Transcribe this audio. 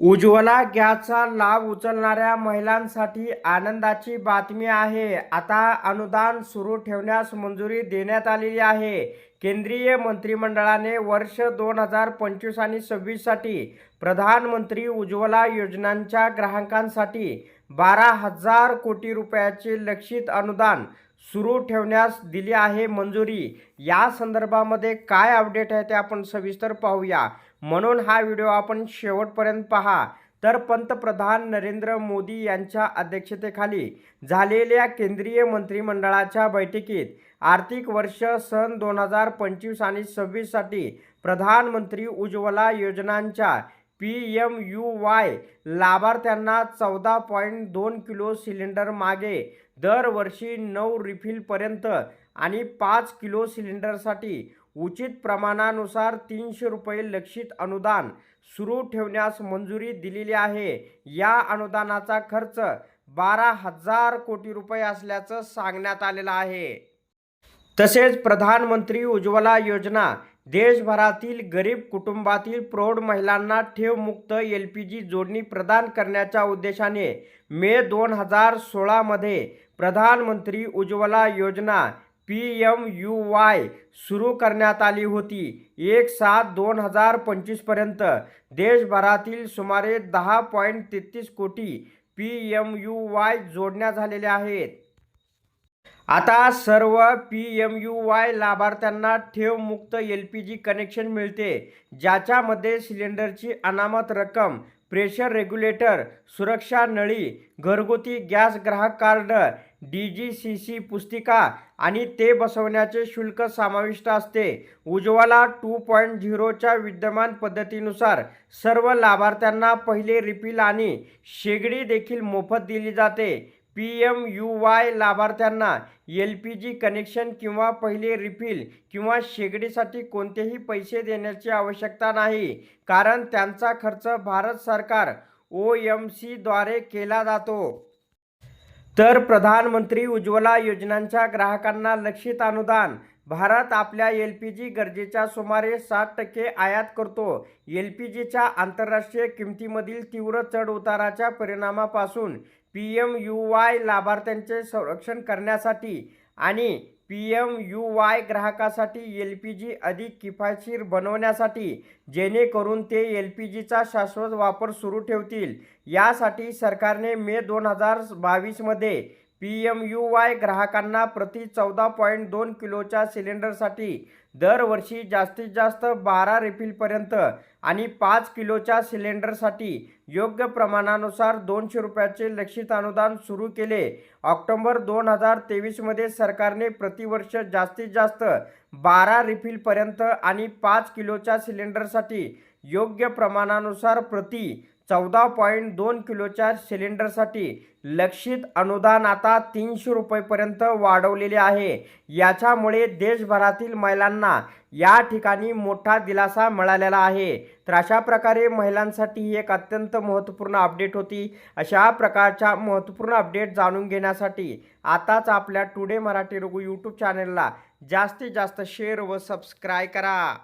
उज्ज्वला गॅसचा लाभ उचलणाऱ्या महिलांसाठी आनंदाची बातमी आहे. आता अनुदान सुरू ठेवण्यास मंजुरी देण्यात आलेली आहे. केंद्रीय मंत्रिमंडळाने वर्ष दोन हजार पंचवीस आणि सव्वीससाठी प्रधानमंत्री उज्ज्वला योजनांच्या ग्राहकांसाठी बारा हजार कोटी रुपयाचे लक्षित अनुदान सुरू ठेवण्यास दिली आहे मंजुरी. या संदर्भामध्ये काय अपडेट आहे ते आपण सविस्तर पाहूया. म्हणून हा व्हिडिओ आपण शेवटपर्यंत पहा. तर पंतप्रधान नरेंद्र मोदी यांच्या अध्यक्षतेखाली झालेल्या केंद्रीय मंत्रिमंडळाच्या बैठकीत आर्थिक वर्ष सन दोन हजार पंचवीस आणि सव्वीससाठी प्रधानमंत्री उज्ज्वला योजनांच्या पी एम यू वाय लाभार्थ्यांना चौदा पॉईंट दोन किलो सिलेंडर मागे दरवर्षी नऊ रिफिलपर्यंत आणि पाच किलो सिलेंडरसाठी उचित प्रमाणानुसार तीनशे रुपये लक्षित अनुदान सुरू ठेवण्यास मंजुरी दिलेली आहे. या अनुदानाचा खर्च बारा हजार कोटी रुपये असल्याचं सांगण्यात आलेलं आहे. तसेच प्रधानमंत्री उज्ज्वला योजना देशभरातील गरीब कुटुंबातील प्रौढ महिलांना ठेवमुक्त एल पी जी जोडणी प्रदान करण्याच्या उद्देशाने मे दोन हजार सोळामध्ये प्रधानमंत्री उज्ज्वला योजना पी एम यू वाय सुरू करण्यात आली होती. एक सात दोन हजार पंचवीसपर्यंत देशभरातील सुमारे दहा पॉईंट तेहतीस कोटी पी एम यू वाय जोडण्या झालेल्या आहेत. आता सर्व पी एम यू वाय लाभार्थ्यांना ठेवमुक्त एल पी जी कनेक्शन मिळते ज्याच्यामध्ये सिलेंडरची अनामत रक्कम प्रेशर रेग्युलेटर सुरक्षा नळी घरगुती गॅस ग्राहक card D G C C पुस्तिका आणि ते बसवण्याचे शुल्क समाविष्ट असते. उज्ज्वला टू पॉईंट झिरोच्या विद्यमान पद्धतीनुसार सर्व लाभार्थ्यांना पहिले रिफिल आणि शेगडी देखील मोफत दिली जाते. पी एम यू वाय लाभार्थ्यांना एल पी जी कनेक्शन किंवा पहिले रिफिल किंवा शेगडीसाठी कोणतेही पैसे देण्याची आवश्यकता नाही कारण त्यांचा खर्च भारत सरकार ओ एम सीद्वारे केला जातो. तर प्रधानमंत्री उज्ज्वला योजनांच्या ग्राहकांना लक्षित अनुदान भारत आपल्या एल पी जी गरजेच्या सुमारे सात टक्के आयात करतो. एल पी जीच्या आंतरराष्ट्रीय किमतीमधील तीव्र चढउताराच्या परिणामापासून पी एम यू वाय लाभार्थ्यांचे संरक्षण करण्यासाठी आणि पी एम यू वाय ग्राहकासाठी एल पी जी अधिक किफायतशीर बनवण्यासाठी जेणेकरून ते एल पी जीचा शाश्वत वापर सुरू ठेवतील. यासाठी सरकारने मे दोन हजार बावीसमध्ये पी एम यू वाय ग्राहकांना प्रति चौदा पॉईंट दोन किलोच्या सिलेंडरसाठी दरवर्षी जास्तीत जास्त बारा रिफिलपर्यंत आणि पाच किलोच्या सिलेंडरसाठी योग्य प्रमाणानुसार दोनशे रुपयाचे लक्षित अनुदान सुरू केले. ऑक्टोंबर दोन हजार तेवीसमध्ये सरकारने प्रतिवर्ष जास्तीत जास्त बारा रिफिलपर्यंत आणि पाच किलोच्या सिलेंडरसाठी योग्य प्रमाणानुसार प्रति चौदा पॉईंट दोन किलोच्या सिलेंडरसाठी लक्षित अनुदान आता तीनशे रुपयेपर्यंत वाढवलेले आहे. याच्यामुळे देशभरातील महिलांना या ठिकाणी मोठा दिलासा मिळालेला आहे. तर अशा प्रकारे महिलांसाठी ही एक अत्यंत महत्त्वपूर्ण अपडेट होती. अशा प्रकारच्या महत्त्वपूर्ण अपडेट जाणून घेण्यासाठी आताच आपल्या टुडे मराठी रघु यूट्यूब चॅनलला जास्तीत जास्त शेअर व सबस्क्राय करा.